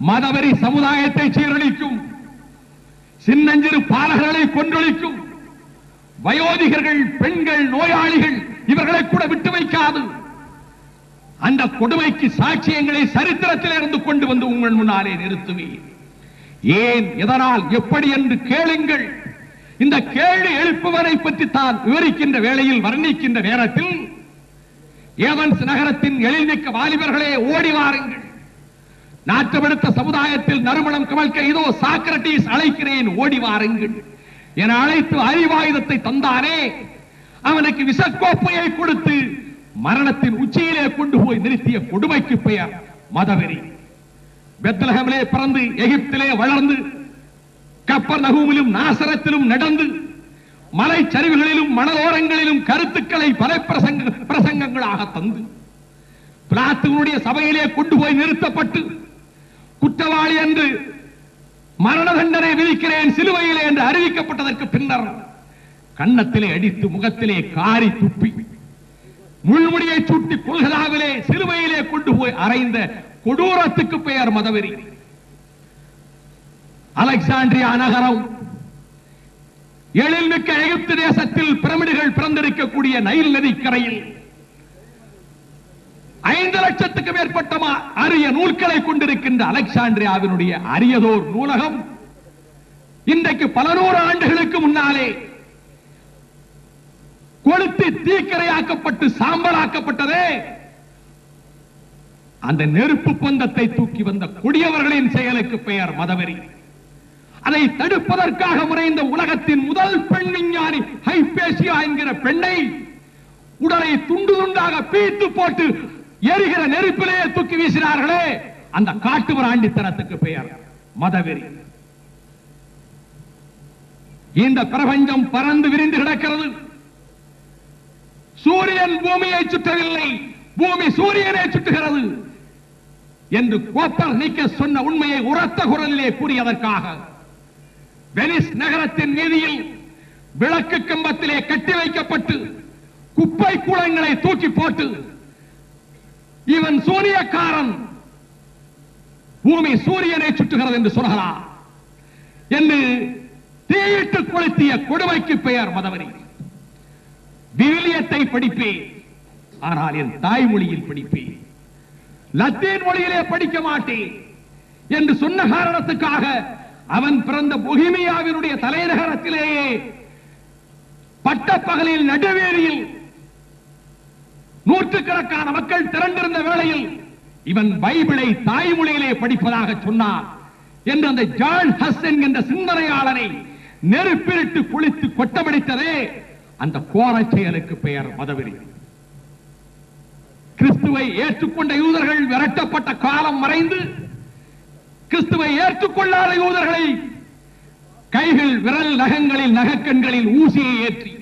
மதவெறி சமுதாயத்தை சீரழிக்கும். சின்னஞ்சிறு பாலகர்களை கொன்றொழிக்கும். வயோதிகர்கள் பெண்கள் நோயாளிகள் இவர்களை கூட விட்டு வைக்காது. அந்த கொடுமைக்கு சாட்சியங்களை சரித்திரத்தில் இருந்து கொண்டு வந்து உங்கள் முன்னாலே நிறுத்துவேன் ஏன் எதனால் எப்படி என்று கேளுங்கள். இந்த கேள்வி எழுப்புவரை பற்றி தான் விவரிக்கின்ற வேளையில் வர்ணிக்கின்ற நேரத்தில் ஏவன்ஸ் நகரத்தின் எழில்மிக்க வாலிபர்களே ஓடி வாருங்கள். நாற்றமெடுத்த சமுதாயத்தில் நறுமணம் கமழ்க்க இதோ சாக்ரட்டிஸ் அழைக்கிறேன் ஓடி வாருங்கள். என அழைத்து அறிவாயுதத்தை தந்தானே. அவனுக்கு விஷக்கோப்பையை கொடுத்து மரணத்தின் உச்சியிலே கொண்டு போய் நிறுத்திய கொடுமைக்கு பெயர் மதவெறி. பெத்லகமிலே பிறந்து எகிப்திலே வளர்ந்து கப்பர் நகூமிலும் நாசரத்திலும் நடந்து மலை சரிவுகளிலும் மணலோரங்களிலும் கருத்துக்களை பல பிரசங்க பிரசங்கங்களாக தந்து பிளாத்துவனுடைய சபையிலே கொண்டு போய் நிறுத்தப்பட்டு குற்றவாளி என்று மரண தண்டனை விதிக்கிறேன் சிலுவையிலே என்று அறிவிக்கப்பட்டதற்கு பின்னர் கன்னத்திலே அடித்து முகத்திலே காரி துப்பி முள்முடியை சுட்டி கொள்கதாவிலே சிலுவையிலே கொண்டு போய் அறைந்த கொடூரத்துக்கு பெயர் மதவெறி. அலெக்சாண்டிரியா நகரம் எழில்மிக்க எகிப்து தேசத்தில் பிரமிடுகள் பிறந்திருக்கக்கூடிய நைல் நதிக்கரையில் ஐந்து லட்சத்துக்கு மேற்பட்ட அரிய நூல்களை கொண்டிருக்கின்ற அலெக்சாண்ட்ரியாவினுடைய அரியதோர் நூலகம் இன்றைக்கு பல நூறு ஆண்டுகளுக்கு முன்னாலே கொளுத்து தீக்கரையாக்கப்பட்டு சாம்பலாக்கப்பட்டதே. அந்த நெருப்பு பந்தத்தை தூக்கி வந்த கொடியவர்களின் செயலுக்கு பெயர் மதவெறி. அதை தடுப்பதற்காக முறைந்த உலகத்தின் முதல் பெண் விஞ்ஞானி ஹைபேசியா என்கிற பெண்ணை உடலை துண்டு துண்டாக பீத்து போட்டு எரிகிற நெருப்பிலே தூக்கி வீசினார்களே. அந்த காட்டுவராண்டித்தனத்துக்கு பெயர் மதவெறி. இந்த பிரபஞ்சம் பறந்து விரிந்து கிடக்கிறது. சூரியன் பூமியை சுற்றவில்லை. பூமி சூரியனை சுற்றுகிறது என்று கோப்பர் நீக்க சொன்ன உண்மையை உரத்த குரலிலே கூறியதற்காக வெனிஸ் நகரத்தின் வீதியில் விளக்கு கம்பத்திலே கட்டி வைக்கப்பட்டு குப்பை கூளங்களை தூக்கி போட்டு இவன் சூரியக்காரன். பூமி சூரியனை சுற்றுகிறது என்று சொல்கிறார் என்று தீயிட்டு கொளுத்திய கொடுமைக்கு பெயர் மதவரி விவிலியத்தை படிப்பேன் ஆனால் என் தாய்மொழியில் படிப்பேன். லத்தீன் மொழியிலே படிக்க மாட்டேன் என்று சொன்ன காரணத்துக்காக அவன் பிறந்த பொகிமியாவினுடைய தலைநகரத்திலேயே பட்டப்பகலில் நடுவேரியில் நூற்றுக்கணக்கான மக்கள் திரண்டிருந்த வேளையில் இவன் பைபிளை தாய்மொழியிலே படிப்பதாக சொன்னார் என்று அந்த ஜான் ஹஸ் என்கின்ற சிந்தனையாளனை நெருப்பிலிட்டு குளித்து கொட்டமடித்ததே அந்த கோர செயலுக்கு பெயர் மதவெறி. கிறிஸ்துவை ஏற்றுக்கொண்ட யூதர்கள் விரட்டப்பட்ட காலம் மறைந்து கிறிஸ்துவை ஏற்றுக்கொள்ளாத யூதர்களை கைகள் விரல் நகங்களில் நகக்கண்களில் ஊசியை ஏற்றி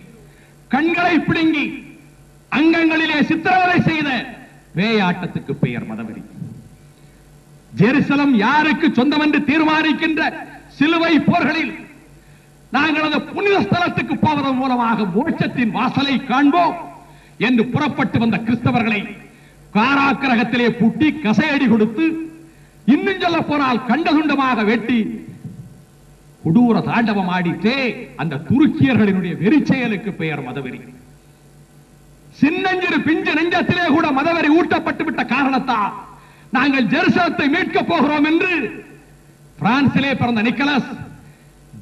கண்களை பிடுங்கி அங்கங்களிலே சித்திரவதை செய்த பேயாட்டத்துக்கு பெயர் மதவெறி. ஜெருசலம் யாருக்கு சொந்தம் என்று தீர்மானிக்கின்ற சிலுவை போர்களில் நாங்கள் அந்த புனித ஸ்தலத்துக்கு போவதன் மூலமாக மோட்சத்தின் வாசலை காண்போம் என்று புறப்பட்டு வந்த கிறிஸ்தவர்களை காராக்கிரகத்திலே பூட்டி கசையடி கொடுத்து இன்னும் சொல்ல போனால் கண்டதுண்டமாக வெட்டி கொடூர தாண்டவம் ஆடித்தே அந்த துருக்கியர்களினுடைய வெறி செயலுக்கு பெயர் மதவெறி. சின்னஞ்சிறு பிஞ்சு நெஞ்சத்திலே கூட மதவெறி ஊட்டப்பட்டு விட்ட காரணத்தால் நாங்கள் ஜெருசலத்தை மீட்கப் போகிறோம் என்று பிரான்சிலே பிறந்த நிக்கலஸ்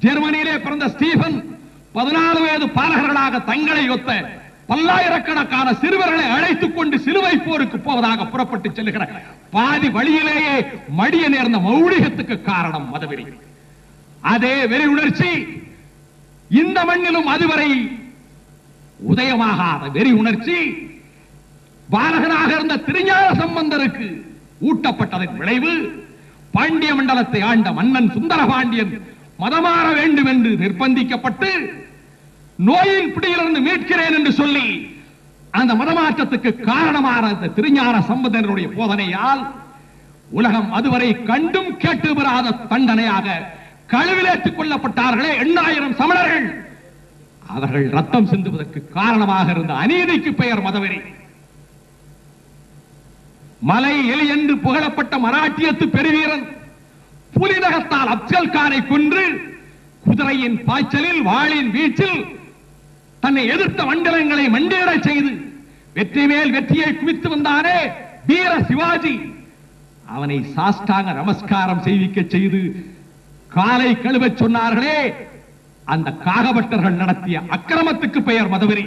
ஜெர்மனியிலே பிறந்த ஸ்டீபன் பதினாலு வயது பாலகர்களாக தங்களை ஒத்த பல்லாயிரக்கணக்கான சிறுவர்களை அழைத்துக் கொண்டு சிலுவை போருக்கு போவதாக புறப்பட்டு செல்லுகிற பாதி வழியிலேயே மடிய நேர்ந்த மௌலிகத்துக்கு காரணம் மதவெறி. அதே வெறி உணர்ச்சி இந்த மண்ணிலும் அதுவரை உதயமாகாத வெறி உணர்ச்சி பாலகனாக இருந்த திருஞான சம்பந்தருக்கு ஊட்டப்பட்டதன் விளைவு பாண்டிய மண்டலத்தை ஆண்ட மன்னன் சுந்தர பாண்டியன் மதமாற வேண்டும் என்று நிர்பந்திக்கப்பட்டு நோயின் பிடியிலிருந்து மீட்கிறேன் என்று சொல்லி அந்த மதமாற்றத்துக்கு காரணமான அந்த திருஞான சம்பந்தனுடைய போதனையால் உலகம் அதுவரை கண்டும் கேட்டு பெறாத தண்டனையாக கழுவிலேற்றுக் கொள்ளப்பட்டார்களே எண்ணாயிரம் சமணர்கள். அவர்கள் ரத்தம் சிந்துவதற்கு காரணமாக இருந்த அநீதிக்கு பெயர் மதவெறி. மலை எலி என்று புகழப்பட்ட மராட்டியத்து பெருவீரன் புலிநகத்தால் அப்சல் கானை கொன்று குதிரையின் பாய்ச்சலில் வாளின் வீச்சில் தன்னை எதிர்த்த மண்டலங்களை மண்டியிட செய்து வெற்றி மேல் வெற்றியை குவித்து வந்தானே வீர சிவாஜி. அவனை சாஷ்டாங்க நமஸ்காரம் செய்விக்க செய்து காலை கழுவச் சொன்னார்களே அந்த காகபட்டர்கள் நடத்திய அக்கிரமத்துக்கு பெயர் மதவெறி.